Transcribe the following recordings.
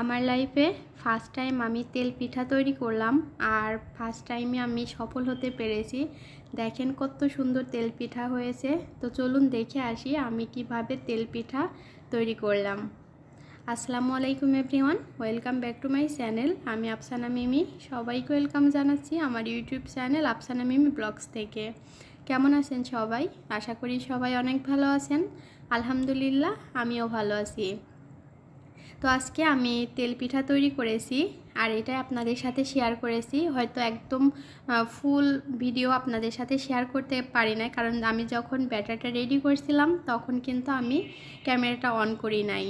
আমার লাইফে first time আমি তেল পিঠা তৈরি করলাম আর ফার্স্ট টাইমে আমি সফল হতে পেরেছি। দেখেন কত সুন্দর তেল পিঠা হয়েছে। তো চলুন দেখে আসি আমি কীভাবে তেল পিঠা তৈরি করলাম। আসসালামু আলাইকুম everyone welcome back to my channel আমি আফসানা মিমি, সবাইকে ওয়েলকাম জানাচ্ছি আমার YouTube channel Afsana Mimi vlogs থেকে। কেমন আছেন সবাই? আশা করি সবাই অনেক ভালো আছেন। আলহামদুলিল্লাহ, আমিও ভালো আছি। তো আজকে আমি তেল পিঠা তৈরি করেছি আর এটা আপনাদের সাথে শেয়ার করেছি। হয়তো একদম ফুল ভিডিও আপনাদের সাথে শেয়ার করতে পারি না কারণ আমি যখন ব্যাটারটা রেডি করছিলাম, তখন কিন্তু আমি ক্যামেরাটা অন করি নাই।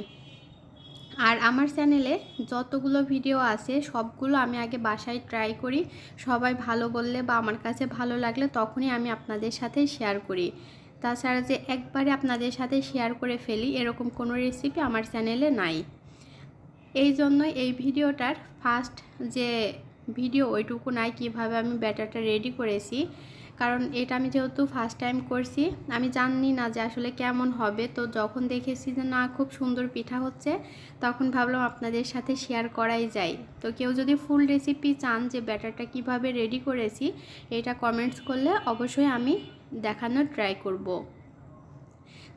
আর আমার চ্যানেলে যতগুলো ভিডিও আছে, সবগুলো আমি আগে বাসায় ট্রাই করি। সবাই ভালো বললে বা আমার কাছে ভালো লাগলে তখনই আমি আপনাদের সাথে শেয়ার করি। তাছাড়া যে একবারে আপনাদের সাথে শেয়ার করে ফেলি, এরকম কোনো রেসিপি আমার চ্যানেলে নাই। এই জন্যই এই ভিডিওটার ফার্স্ট যে ভিডিও ওইটুকু নাই কীভাবে আমি ব্যাটারটা রেডি করেছি। কারণ এটা আমি যেহেতু ফার্স্ট টাইম করছি, আমি জানি না যে আসলে কেমন হবে। তো যখন দেখেছি যে না, খুব সুন্দর পিঠা হচ্ছে, তখন ভাবলাম আপনাদের সাথে শেয়ার করাই যায় তো কেউ যদি ফুল রেসিপি চান যে ব্যাটারটা কীভাবে রেডি করেছি, এটা কমেন্টস করলে অবশ্যই আমি দেখানোর ট্রাই করব।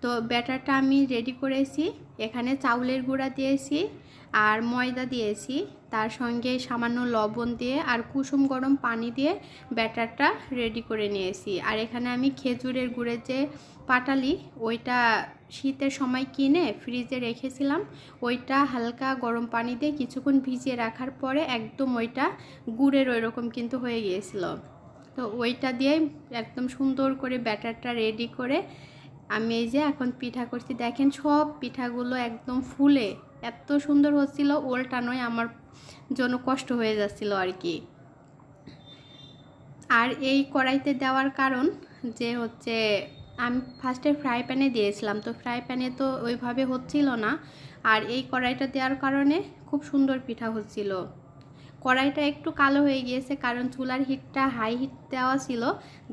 তো ব্যাটারটা আমি রেডি করেছি। এখানে চাউলের গুঁড়া দিয়েছি আর ময়দা দিয়েছি। তার সঙ্গে সামান্য লবণ দিয়ে আর কুসুম গরম পানি দিয়ে ব্যাটারটা রেডি করে নিয়েছি। আর এখানে আমি খেজুরের গুড়ের যে পাটালি, ওইটা শীতের সময় কিনে ফ্রিজে রেখেছিলাম। ওইটা হালকা গরম পানি দিয়ে কিছুক্ষণ ভিজিয়ে রাখার পরে একদম ওইটা গুড়ের ওই রকম কিন্তু হয়ে গিয়েছিল। তো ওইটা দিয়ে একদম সুন্দর করে ব্যাটারটা রেডি করে আমি এই যে এখন পিঠা করছি, দেখেন সব পিঠাগুলো একদম ফুলে। এত সুন্দর হচ্ছিল ওলটানোয় আমার জন্য কষ্ট হয়ে যাচ্ছিল আর কি। আর এই কড়াইতে দেওয়ার কারণ যে হচ্ছে, আমি ফার্স্টে ফ্রাই প্যানে দিয়েছিলাম, তো ফ্রাই প্যানে তো ওইভাবে হচ্ছিল না। আর এই কড়াইটা দেওয়ার কারণে খুব সুন্দর পিঠা হচ্ছিল। কড়াইটা একটু কালো হয়ে গিয়েছে, কারণ চুলার হিটটা হাই হিট দেওয়া ছিল,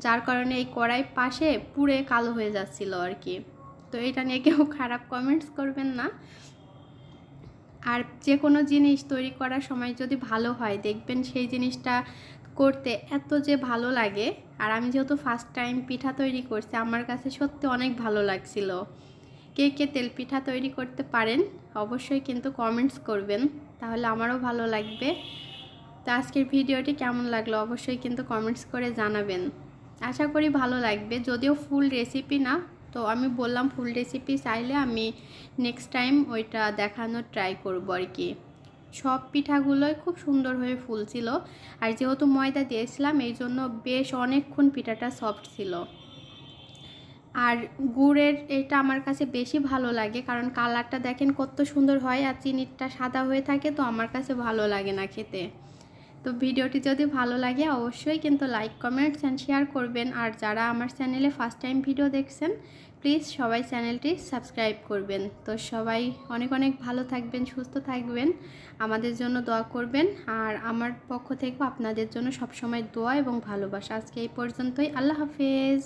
যার কারণে এই কড়াই পাশে পুড়ে কালো হয়ে যাচ্ছিল আর কি। তো এটা নিয়ে কেউ খারাপ কমেন্টস করবেন না। আর যে কোনো জিনিস তৈরি করার সময় যদি ভালো হয়, দেখবেন সেই জিনিসটা করতে এত যে ভালো লাগে। আর আমি যেহেতু ফার্স্ট টাইম পিঠা তৈরি করছি, আমার কাছে সত্যি অনেক ভালো লাগছিল। কে কে তেল পিঠা তৈরি করতে পারেন, অবশ্যই কিন্তু কমেন্টস করবেন, তাহলে আমারও ভালো লাগবে। তো আজকের ভিডিওটি কেমন লাগল অবশ্যই কিন্তু কমেন্টস করে জানাবেন। আশা করি ভালো লাগবে। যদিও ফুল রেসিপি না, তো আমি বললাম ফুল রেসিপি চাইলে আমি নেক্সট টাইম ওইটা দেখানোর ট্রাই করব আর কি। সব পিঠাগুলোই খুব সুন্দর হয়ে ফুলছিল। আর যেহেতু ময়দা দিয়েছিলাম, এই জন্য বেশ অনেকক্ষণ পিঠাটা সফট ছিল। আর গুড়ের এটা আমার কাছে বেশি ভালো লাগে, কারণ কালারটা দেখেন কত সুন্দর হয় আর চিনিটা সাদা হয়ে থাকে, তো আমার কাছে ভালো লাগে না খেতে। তো ভিডিওটি যদি ভালো লাগে অবশ্যই কিন্তু লাইক, কমেন্টস অ্যান্ড শেয়ার করবেন। আর যারা আমার চ্যানেলে ফার্স্ট টাইম ভিডিও দেখছেন, প্লিজ সবাই চ্যানেলটি সাবস্ক্রাইব করবেন। তো সবাই অনেক অনেক ভালো থাকবেন, সুস্থ থাকবেন, আমাদের জন্য দোয়া করবেন। আর আমার পক্ষ থেকেও আপনাদের জন্য সবসময় দোয়া এবং ভালোবাসা। আজকে এই পর্যন্তই। আল্লাহ হাফেজ।